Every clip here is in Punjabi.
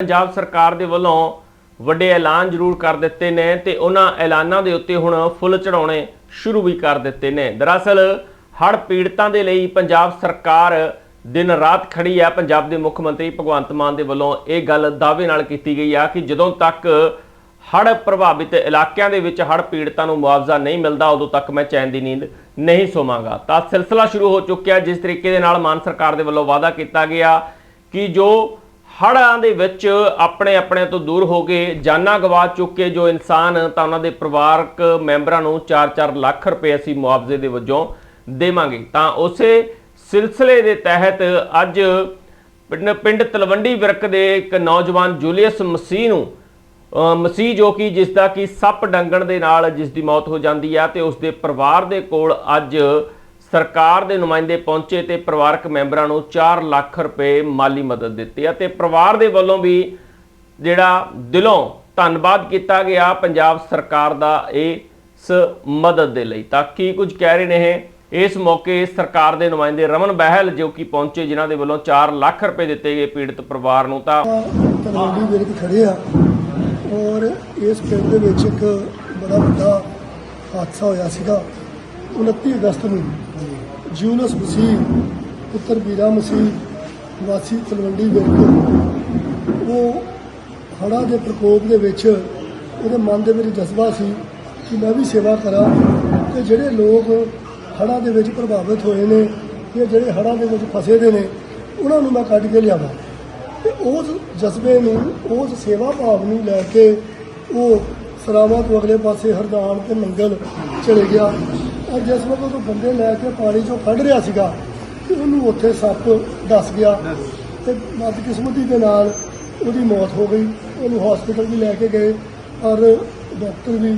ਪੰਜਾਬ ਸਰਕਾਰ ਦੇ ਵੱਲੋਂ ਵੱਡੇ ਐਲਾਨ ਜ਼ਰੂਰ ਕਰ ਦਿੱਤੇ ਨੇ ਤੇ ਉਹਨਾਂ ਐਲਾਨਾਂ ਦੇ ਉੱਤੇ ਹੁਣ ਫੁੱਲ ਚੜਾਉਣੇ ਸ਼ੁਰੂ ਵੀ ਕਰ ਦਿੱਤੇ ਨੇ। ਦਰਅਸਲ, ਹੜ੍ਹ ਪੀੜਤਾਂ ਦੇ ਲਈ ਪੰਜਾਬ ਸਰਕਾਰ ਦਿਨ ਰਾਤ ਖੜੀ ਹੈ। ਪੰਜਾਬ ਦੇ ਮੁੱਖ ਮੰਤਰੀ ਭਗਵੰਤ ਮਾਨ ਦੇ ਵੱਲੋਂ ਇਹ ਗੱਲ ਦਾਅਵੇ ਨਾਲ ਕੀਤੀ ਗਈ ਆ ਕਿ ਜਦੋਂ ਤੱਕ ਹੜ੍ਹ ਪ੍ਰਭਾਵਿਤ ਇਲਾਕਿਆਂ ਦੇ ਵਿੱਚ ਹੜ੍ਹ ਪੀੜਤਾਂ ਨੂੰ ਮੁਆਵਜ਼ਾ ਨਹੀਂ ਮਿਲਦਾ, ਉਦੋਂ ਤੱਕ ਮੈਂ ਚੈਨ ਦੀ ਨੀਂਦ ਨਹੀਂ ਸੋਵਾਂਗਾ। ਤਾਂ ਸਿਲਸਿਲਾ ਸ਼ੁਰੂ ਹੋ ਚੁੱਕਿਆ ਜਿਸ ਤਰੀਕੇ ਦੇ ਨਾਲ ਮਾਨ ਸਰਕਾਰ ਦੇ ਵੱਲੋਂ ਵਾਅਦਾ ਕੀਤਾ ਗਿਆ ਕਿ ਜੋ ਹੜ੍ਹਾਂ ਦੇ ਵਿੱਚ ਆਪਣੇ ਆਪਣੇ ਤੋਂ ਦੂਰ ਹੋ ਕੇ ਜਾਨਾਂ ਗਵਾ ਚੁੱਕੇ ਜੋ ਇਨਸਾਨ ਤਾਂ ਉਹਨਾਂ ਦੇ ਪਰਿਵਾਰਕ ਮੈਂਬਰਾਂ ਨੂੰ 4-4 ਲੱਖ ਰੁਪਏ ਅਸੀਂ ਮੁਆਵਜ਼ੇ ਦੇ ਵਜੋਂ ਦੇਵਾਂਗੇ। ਤਾਂ ਉਸੇ ਸਿਲਸਿਲੇ ਦੇ ਤਹਿਤ ਅੱਜ ਪਿੰਡ ਪਿੰਡ ਤਲਵੰਡੀ ਵਿਰਕ ਦੇ ਇੱਕ ਨੌਜਵਾਨ ਜੂਲੀਅਸ ਮਸੀਹ ਨੂੰ ਮਸੀਹ ਜੋ ਕਿ ਜਿਸ ਦਾ ਕਿ ਸੱਪ ਡੰਗਣ ਦੇ ਨਾਲ ਜਿਸ ਦੀ ਮੌਤ ਹੋ ਜਾਂਦੀ ਆ ਤੇ ਉਸ ਦੇ ਪਰਿਵਾਰ ਦੇ ਕੋਲ ਅੱਜ ਸਰਕਾਰ ਦੇ ਨੁਮਾਇੰਦੇ ਪਹੁੰਚੇ ਤੇ ਪਰਿਵਾਰਕ ਮੈਂਬਰਾਂ ਨੂੰ 4 ਲੱਖ ਰੁਪਏ ਮਾਲੀ ਮਦਦ ਦਿੱਤੀ ਆ ਪਰਿਵਾਰ ਦੇ ਵੱਲੋਂ ਵੀ ਜਿਹੜਾ ਦਿਲੋਂ ਧੰਨਵਾਦ ਕੀਤਾ ਗਿਆ, ਪੰਜਾਬ ਸਰਕਾਰ ਦਾ ਇਸ ਮਦਦ ਦੇ ਲਈ। ਤਾਂ ਕੀ ਕੁਝ ਕਹਿ ਰਹੇ ਨੇ ਇਸ ਮੌਕੇ ਸਰਕਾਰ ਦੇ ਨੁਮਾਇੰਦੇ ਰਮਨ ਬਹਿਲ ਜੋ ਕਿ ਪਹੁੰਚੇ, ਜਿਨ੍ਹਾਂ ਦੇ ਵੱਲੋਂ 4 ਲੱਖ ਰੁਪਏ ਦਿੱਤੇ ਗਏ ਪੀੜਤ ਪਰਿਵਾਰ ਨੂੰ ਤਾਂ ਤਲਵੰਡੀ ਵਿਰਕ ਖੜੇ ਆ ਔਰ ਇਸ ਪਿੰਡ ਦੇ ਵਿੱਚ ਇੱਕ ਬੜਾ ਵੱਡਾ ਹਾਦਸਾ ਹੋਇਆ ਸੀਗਾ। 29 ਅਗਸਤ ਨੂੰ ਜੂਨਸ ਮਸੀਹ, ਪੁੱਤਰ ਬੀਰਾ ਮਸੀਹ ਵਾਸੀ ਤਲਵੰਡੀ ਵਿਰਕ, ਉਹ ਹੜ੍ਹਾਂ ਦੇ ਪ੍ਰਕੋਪ ਦੇ ਵਿੱਚ ਉਹਦੇ ਮਨ ਦੇ ਵਿੱਚ ਜਜ਼ਬਾ ਸੀ ਕਿ ਮੈਂ ਵੀ ਸੇਵਾ ਕਰਾਂ ਤੇ ਜਿਹੜੇ ਲੋਕ ਹੜ੍ਹਾਂ ਦੇ ਵਿੱਚ ਪ੍ਰਭਾਵਿਤ ਹੋਏ ਨੇ ਤੇ ਜਿਹੜੇ ਹੜ੍ਹਾਂ ਦੇ ਵਿੱਚ ਫਸੇ ਦੇ ਨੇ, ਉਹਨਾਂ ਨੂੰ ਮੈਂ ਕੱਢ ਕੇ ਲਿਆਵਾਂ। ਤੇ ਉਸ ਜਜ਼ਬੇ ਨੂੰ, ਉਸ ਸੇਵਾ ਭਾਵ ਨੂੰ ਲੈ ਕੇ ਉਹ ਸਰਾਵਾਂ ਤੋਂ ਅਗਲੇ ਪਾਸੇ ਹਰਦਾਨ ਤੇ ਮੰਗਲ ਚਲੇ ਗਿਆ। ਔਰ ਜਿਸ ਵਕਤ ਉਹ ਬੰਦੇ ਲੈ ਕੇ ਪਾਣੀ ਚੋਂ ਕੱਢ ਰਿਹਾ ਸੀਗਾ, ਤੇ ਉਹਨੂੰ ਉੱਥੇ ਸੱਪ ਦੱਸ ਗਿਆ। ਤੇ ਬਦਕਿਸਮਤੀ ਦੇ ਨਾਲ ਉਹਦੀ ਮੌਤ ਹੋ ਗਈ। ਉਹਨੂੰ ਹਸਪੀਟਲ ਵੀ ਲੈ ਕੇ ਗਏ ਔਰ ਡਾਕਟਰ ਵੀ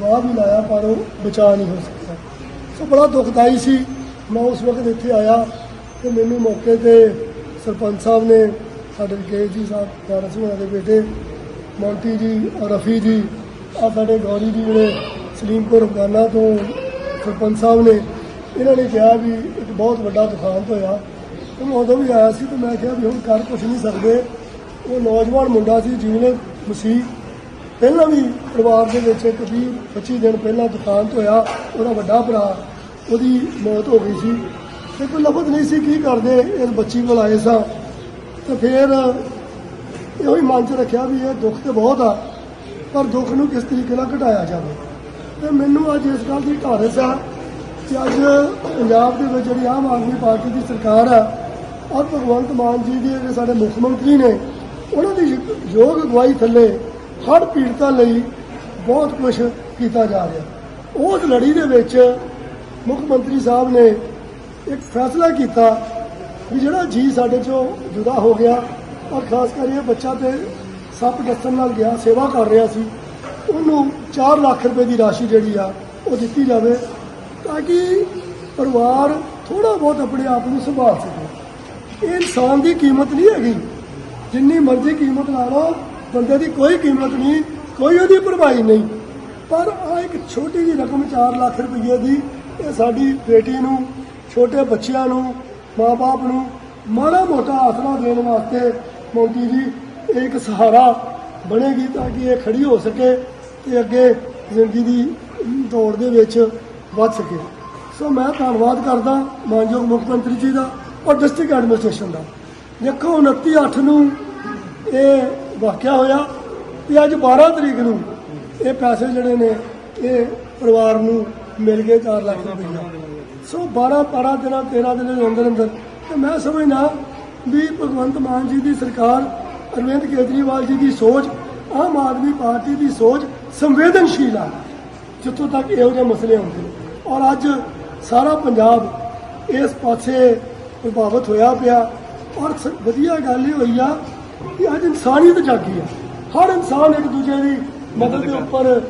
ਵਾਹ ਵੀ ਲਾਇਆ, ਪਰ ਉਹ ਬਚਾ ਨਹੀਂ ਹੋ ਸਕਿਆ। ਸੋ ਬੜਾ ਦੁਖਦਾਈ ਸੀ। ਮੈਂ ਉਸ ਵਕਤ ਇੱਥੇ ਆਇਆ ਤੇ ਮੈਨੂੰ ਮੌਕੇ ਤੇ ਸਰਪੰਚ ਸਾਹਿਬ ਨੇ ਸਾਡੇ ਕੇ ਜੀ ਸਾਹਿਬ ਦਾਰਾ ਸਿੰਘ ਦੇ ਬੇਟੇ, ਮੌਂਟੀ ਜੀ, ਰਫੀ ਜੀ ਆ ਸਾਡੇ ਗੌਰੀ ਜੀ ਜਿਹੜੇ ਸਲੀਮਪੁਰ ਅਫਗਾਨਾ ਤੋਂ ਸਰਪੰਚ ਸਾਹਿਬ ਨੇ, ਇਹਨਾਂ ਨੇ ਕਿਹਾ ਵੀ ਇੱਕ ਬਹੁਤ ਵੱਡਾ ਦੁਖਾਂਤ ਹੋਇਆ ਤੇ ਮੈਂ ਉਦੋਂ ਵੀ ਆਇਆ ਸੀ ਤੇ ਮੈਂ ਕਿਹਾ ਵੀ ਹੁਣ ਕਰ ਕੁਝ ਨਹੀਂ ਸਕਦੇ। ਉਹ ਨੌਜਵਾਨ ਮੁੰਡਾ ਸੀ ਜਿਹਨੇ ਮਸੀਹ। ਪਹਿਲਾਂ ਵੀ ਪਰਿਵਾਰ ਦੇ ਵਿੱਚ ਇੱਕ 20 25 ਦਿਨ ਪਹਿਲਾਂ ਦੁਕਾਨ ਹੋਇਆ ਉਹਦਾ ਵੱਡਾ ਭਰਾ, ਉਹਦੀ ਮੌਤ ਹੋ ਗਈ ਸੀ। ਤੇ ਕੋਈ ਲਫ਼ਜ਼ ਨਹੀਂ ਸੀ ਕੀ ਕਰਦੇ, ਇਸ ਬੱਚੀ ਕੋਲ ਆਏ ਸਾਂ। ਤੇ ਫਿਰ ਇਹੋ ਹੀ ਮਨ 'ਚ ਰੱਖਿਆ ਵੀ ਇਹ ਦੁੱਖ ਤੇ ਬਹੁਤ ਆ, ਪਰ ਦੁੱਖ ਨੂੰ ਕਿਸ ਤਰੀਕੇ ਨਾਲ ਘਟਾਇਆ ਜਾਵੇ। ਤੇ ਮੈਨੂੰ ਅੱਜ ਇਸ ਗੱਲ ਦੀ ਢਾਰਸ ਆ ਕਿ ਅੱਜ ਪੰਜਾਬ ਦੇ ਵਿੱਚ ਜਿਹੜੀ ਆਮ ਆਦਮੀ ਪਾਰਟੀ ਦੀ ਸਰਕਾਰ ਆ, ਔਰ ਭਗਵੰਤ ਮਾਨ ਜੀ ਦੇ ਜਿਹੜੇ ਸਾਡੇ ਮੁੱਖ ਮੰਤਰੀ ਨੇ, ਉਹਨਾਂ ਦੀ ਯੋਗ ਅਗਵਾਈ ਥੱਲੇ ਹੜ੍ਹ ਪੀੜਤਾਂ ਲਈ ਬਹੁਤ ਕੁਝ ਕੀਤਾ ਜਾ ਰਿਹਾ। ਉਸ ਲੜੀ ਦੇ ਵਿੱਚ ਮੁੱਖ ਮੰਤਰੀ ਸਾਹਿਬ ਨੇ ਇੱਕ ਫੈਸਲਾ ਕੀਤਾ ਵੀ ਜਿਹੜਾ ਜੀ ਸਾਡੇ ਚੋਂ ਜੁਦਾ ਹੋ ਗਿਆ, ਔਰ ਖਾਸ ਕਰ ਇਹ ਬੱਚਾ ਤੇ ਸੱਪ ਡਸਣ ਨਾਲ ਗਿਆ, ਸੇਵਾ ਕਰ ਰਿਹਾ ਸੀ ਉਹਨੂੰ 4 ਲੱਖ ਰੁਪਏ ਦੀ ਰਾਸ਼ੀ ਜਿਹੜੀ ਆ, ਉਹ ਦਿੱਤੀ ਜਾਵੇ ਤਾਂ ਕਿ ਪਰਿਵਾਰ ਥੋੜਾ ਬਹੁਤ ਆਪਣੇ ਆਪ ਨੂੰ ਸੰਭਾਲ ਸਕੇ। ਇਹ ਇਨਸਾਨ ਦੀ ਕੀਮਤ ਨਹੀਂ ਹੈਗੀ। ਜਿੰਨੀ ਮਰਜ਼ੀ ਕੀਮਤ ਲਾ ਲਓ, ਬੰਦੇ ਦੀ ਕੋਈ ਕੀਮਤ ਨਹੀਂ, ਕੋਈ ਉਹਦੀ ਭਰਪਾਈ ਨਹੀਂ। ਪਰ ਆ ਇੱਕ ਛੋਟੀ ਜਿਹੀ ਰਕਮ 4 ਲੱਖ ਰੁਪਏ ਦੀ, ਇਹ ਸਾਡੀ ਬੇਟੀ ਨੂੰ, ਛੋਟੇ ਬੱਚਿਆਂ ਨੂੰ ਮਾਪੇ ਨੂੰ ਮਾੜਾ ਮੋਟਾ ਆਸਰਾ ਦੇਣ ਵਾਸਤੇ ਮੋਦੀ ਜੀ, ਇਹ ਇੱਕ ਸਹਾਰਾ ਬਣੇਗੀ ਤਾਂ ਕਿ ਇਹ ਖੜੀ ਹੋ ਸਕੇ। ਤੇ ਅੱਗੇ ਜ਼ਿੰਦਗੀ ਦੀ ਦੌੜ ਦੇ ਵਿੱਚ ਵੱਧ ਸਕੇ। ਸੋ ਮੈਂ ਧੰਨਵਾਦ ਕਰਦਾ ਮਾਨਯੋਗ ਮੁੱਖ ਮੰਤਰੀ ਜੀ ਦਾ ਔਰ ਡਿਸਟ੍ਰਿਕਟ ਐਡਮਿਨਿਸਟ੍ਰੇਸ਼ਨ ਦਾ। ਦੇਖੋ 29 8 ਨੂੰ ਇਹ ਵਾਕਿਆ ਹੋਇਆ ਤੇ ਅੱਜ 12 ਤਰੀਕ ਨੂੰ ਇਹ ਪੈਸੇ ਜਿਹੜੇ ਨੇ ਇਹ ਪਰਿਵਾਰ ਨੂੰ ਮਿਲ ਗਏ 4 ਲੱਖ ਰੁਪਈਆ ਸੋ 12 12 ਦਿਨਾਂ 13 ਦਿਨਾਂ ਦੇ ਅੰਦਰ ਅੰਦਰ ਤੇ ਮੈਂ ਸਮਝਦਾ ਵੀ ਭਗਵੰਤ ਮਾਨ ਜੀ ਦੀ ਸਰਕਾਰ, ਅਰਵਿੰਦ ਕੇਜਰੀਵਾਲ ਜੀ ਦੀ ਸੋਚ, ਆਮ ਆਦਮੀ ਪਾਰਟੀ ਦੀ ਸੋਚ ਸੰਵੇਦਨਸ਼ੀਲ ਆ। ਜਿੱਥੋਂ ਤੱਕ ਇਹੋ ਜਿਹੇ ਮਸਲੇ ਆਉਂਦੇ ਨੇ। ਔਰ ਅੱਜ ਸਾਰਾ ਪੰਜਾਬ ਇਸ ਪਾਸੇ ਪ੍ਰਭਾਵਿਤ ਹੋਇਆ ਪਿਆ। ਔਰ ਸ- ਵਧੀਆ ਗੱਲ ਇਹ ਹੋਈ ਆ ਕਿ ਅੱਜ ਇਨਸਾਨੀਅਤ ਜਾਗੀ ਆ। ਹਰ ਇਨਸਾਨ ਇੱਕ ਦੂਜੇ ਦੀ ਮਦਦ ਦੇ ਉੱਪਰ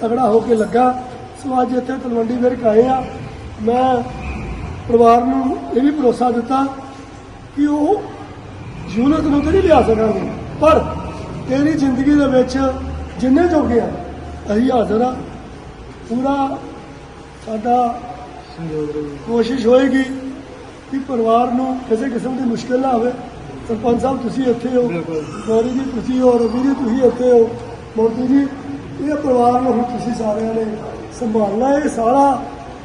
ਤਗੜਾ ਹੋ ਕੇ ਲੱਗਾ। ਸੋ ਅੱਜ ਇੱਥੇ ਤਲਵੰਡੀ ਵਿਰਕ ਆਏ ਆ। ਮੈਂ ਪਰਿਵਾਰ ਨੂੰ ਇਹ ਵੀ ਭਰੋਸਾ ਦਿੱਤਾ ਕਿ ਉਹ ਜੂਨਤ ਨੂੰ ਤਾਂ ਨਹੀਂ ਲਿਆ ਸਕਾਂਗੇ। ਪਰ ਤੇਰੀ ਜ਼ਿੰਦਗੀ ਦੇ ਵਿੱਚ ਜਿੰਨੇ ਜੋਗੇ ਆ ਅਸੀਂ ਹਾਜ਼ਰ ਆ। ਪੂਰਾ ਸਾਡਾ ਕੋਸ਼ਿਸ਼ ਹੋਏਗੀ ਕਿ ਪਰਿਵਾਰ ਨੂੰ ਕਿਸੇ ਕਿਸਮ ਦੀ ਮੁਸ਼ਕਲ ਨਾ ਆਵੇ। ਸਰਪੰਚ ਸਾਹਿਬ ਤੁਸੀਂ ਇੱਥੇ ਹੋ। ਗੌਰੀ ਜੀ ਤੁਸੀਂ ਹੋ ਰਵੀ ਜੀ ਤੁਸੀਂ ਇੱਥੇ ਹੋ। ਮੋਦੀ ਜੀ ਇਹ ਪਰਿਵਾਰ ਨੂੰ ਹੁਣ ਤੁਸੀਂ ਸਾਰਿਆਂ ਨੇ ਸੰਭਾਲਣਾ ਇਹ ਸਾਰਾ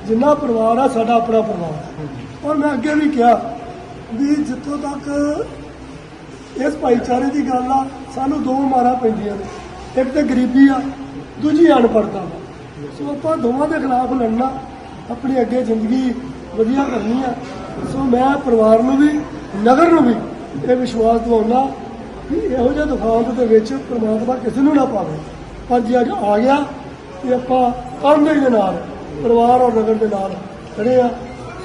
ਜਿੰਨਾ ਪਰਿਵਾਰ ਆ ਸਾਡਾ ਆਪਣਾ ਪਰਿਵਾਰ। ਔਰ ਮੈਂ ਅੱਗੇ ਵੀ ਕਿਹਾ ਵੀ ਜਿੱਥੋਂ ਤੱਕ ਇਸ ਭਾਈਚਾਰੇ ਦੀ ਗੱਲ ਆ ਸਾਨੂੰ ਦੋ ਮਾਰਾਂ ਪੈਂਦੀਆਂ ਨੇ। ਇੱਕ ਤੇ ਗਰੀਬੀ ਆ, ਦੂਜੀ ਅਨਪੜ੍ਹਤਾ ਵਾ। ਸੋ ਆਪਾਂ ਦੋਵਾਂ ਦੇ ਖਿਲਾਫ ਲੜਨਾ, ਆਪਣੀ ਅੱਗੇ ਜ਼ਿੰਦਗੀ ਵਧੀਆ ਕਰਨੀ ਆ। ਸੋ ਮੈਂ ਪਰਿਵਾਰ ਨੂੰ ਵੀ, ਨਗਰ ਨੂੰ ਵੀ ਇਹ ਵਿਸ਼ਵਾਸ ਦਿਵਾਉਣਾ ਕਿ ਇਹੋ ਜਿਹੇ ਦੁਖਾਂਤ ਦੇ ਵਿੱਚ ਪ੍ਰਮਾਤਮਾ ਕਿਸੇ ਨੂੰ ਨਾ ਪਾਵੇ। ਪਰ ਜੇ ਅੱਜ ਆ ਗਿਆ, ਤੇ ਆਪਾਂ ਕਾਮੇ ਦੇ ਨਾਲ, ਪਰਿਵਾਰ ਔਰ ਨਗਰ ਦੇ ਨਾਲ ਖੜੇ ਆ।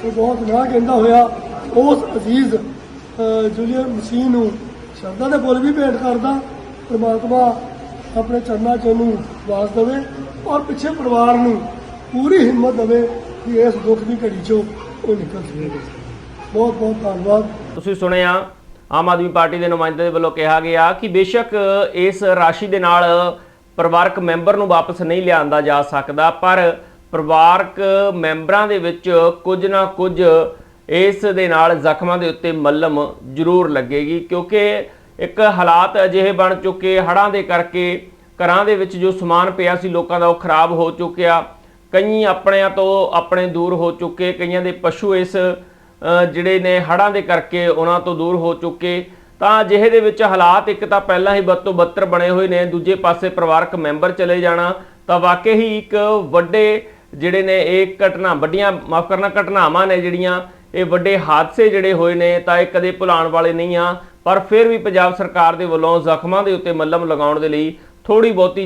ਸੋ ਬਹੁਤ ਨਾ ਕਹਿੰਦਾ ਹੋਇਆ, ਉਸ ਅਜ਼ੀਜ਼, ਅਹ ਜੂਲੀਅਨ ਮਸੀਹ ਨੂੰ ਸ਼ਰਧਾ ਦੇ ਬੋਲ ਵੀ ਭੇਟ ਕਰਦਾ, ਪ੍ਰਮਾਤਮਾ ਆਪਣੇ ਚਰਨਾਂ 'ਚ ਉਹਨੂੰ ਵਾਸ ਦੇਵੇ ਔਰ ਪਿੱਛੇ ਪਰਿਵਾਰ ਨੂੰ ਪੂਰੀ ਹਿੰਮਤ ਦੇਵੇ ਕਿ ਇਸ ਦੁੱਖ ਦੀ ਘੜੀ 'ਚੋਂ ਉਹ ਨਿਕਲ ਸਕੇ। ਬਹੁਤ ਬਹੁਤ ਧੰਨਵਾਦ। ਤੁਸੀਂ ਸੁਣਿਆ, ਆਮ ਆਦਮੀ ਪਾਰਟੀ ਦੇ ਨੁਮਾਇੰਦੇ ਦੇ ਵੱਲੋਂ ਕਿਹਾ ਗਿਆ ਕਿ ਬੇਸ਼ੱਕ ਇਸ ਰਾਸ਼ੀ ਦੇ ਨਾਲ ਪਰਿਵਾਰਕ ਮੈਂਬਰ ਨੂੰ ਵਾਪਸ ਨਹੀਂ ਲਿਆਂਦਾ ਜਾ ਸਕਦਾ, ਪਰ ਪਰਿਵਾਰਕ ਮੈਂਬਰਾਂ ਦੇ ਵਿੱਚ ਕੁਝ ਨਾ ਕੁਝ ਇਸ ਦੇ ਨਾਲ ਜ਼ਖਮਾਂ ਦੇ ਉੱਤੇ ਮੱਲਮ ਜ਼ਰੂਰ ਲੱਗੇਗੀ, ਕਿਉਂਕਿ ਇੱਕ ਹਾਲਾਤ ਅਜਿਹੇ ਬਣ ਚੁੱਕੇ, ਹੜ੍ਹਾਂ ਦੇ ਕਰਕੇ ਘਰਾਂ ਦੇ ਵਿੱਚ ਜੋ ਸਮਾਨ ਪਿਆ ਸੀ ਲੋਕਾਂ ਦਾ ਉਹ ਖਰਾਬ ਹੋ ਚੁੱਕਿਆ। ਕਈ ਆਪਣਿਆਂ ਤੋਂ ਆਪਣੇ ਦੂਰ ਹੋ ਚੁੱਕੇ, ਕਈਆਂ ਦੇ ਪਸ਼ੂ ਇਸ ਜਿਹੜੇ ਨੇ ਹੜ੍ਹਾਂ ਦੇ ਕਰਕੇ ਉਹਨਾਂ ਤੋਂ ਦੂਰ ਹੋ ਚੁੱਕੇ। ਤਾਂ ਅਜਿਹੇ ਦੇ ਵਿੱਚ ਹਾਲਾਤ ਇੱਕ ਤਾਂ ਪਹਿਲਾਂ ਹੀ ਬਦ ਤੋਂ ਬੱਤਰ ਬਣੇ ਹੋਏ ਨੇ, ਦੂਜੇ ਪਾਸੇ ਪਰਿਵਾਰਕ ਮੈਂਬਰ ਚਲੇ ਜਾਣਾ, ਤਾਂ ਵਾਕਈ ਹੀ ਇੱਕ ਵੱਡੇ ਜਿਹੜੇ ਨੇ ਇਹ ਘਟਨਾ, ਵੱਡੀਆਂ, ਮਾਫ ਕਰਨਾ, ਘਟਨਾਵਾਂ ਨੇ ਜਿਹੜੀਆਂ, ਇਹ ਵੱਡੇ ਹਾਦਸੇ ਜਿਹੜੇ ਹੋਏ ਨੇ, ਤਾਂ ਇਹ ਕਦੇ ਭੁਲਾਉਣ ਵਾਲੇ ਨਹੀਂ ਆ। ਪਰ ਫਿਰ ਵੀ ਪੰਜਾਬ ਸਰਕਾਰ ਦੇ ਵੱਲੋਂ ਜ਼ਖਮਾਂ ਦੇ ਉੱਤੇ ਮੱਲਮ ਲਗਾਉਣ ਦੇ ਲਈ ਥੋੜੀ ਬਹੁਤੀ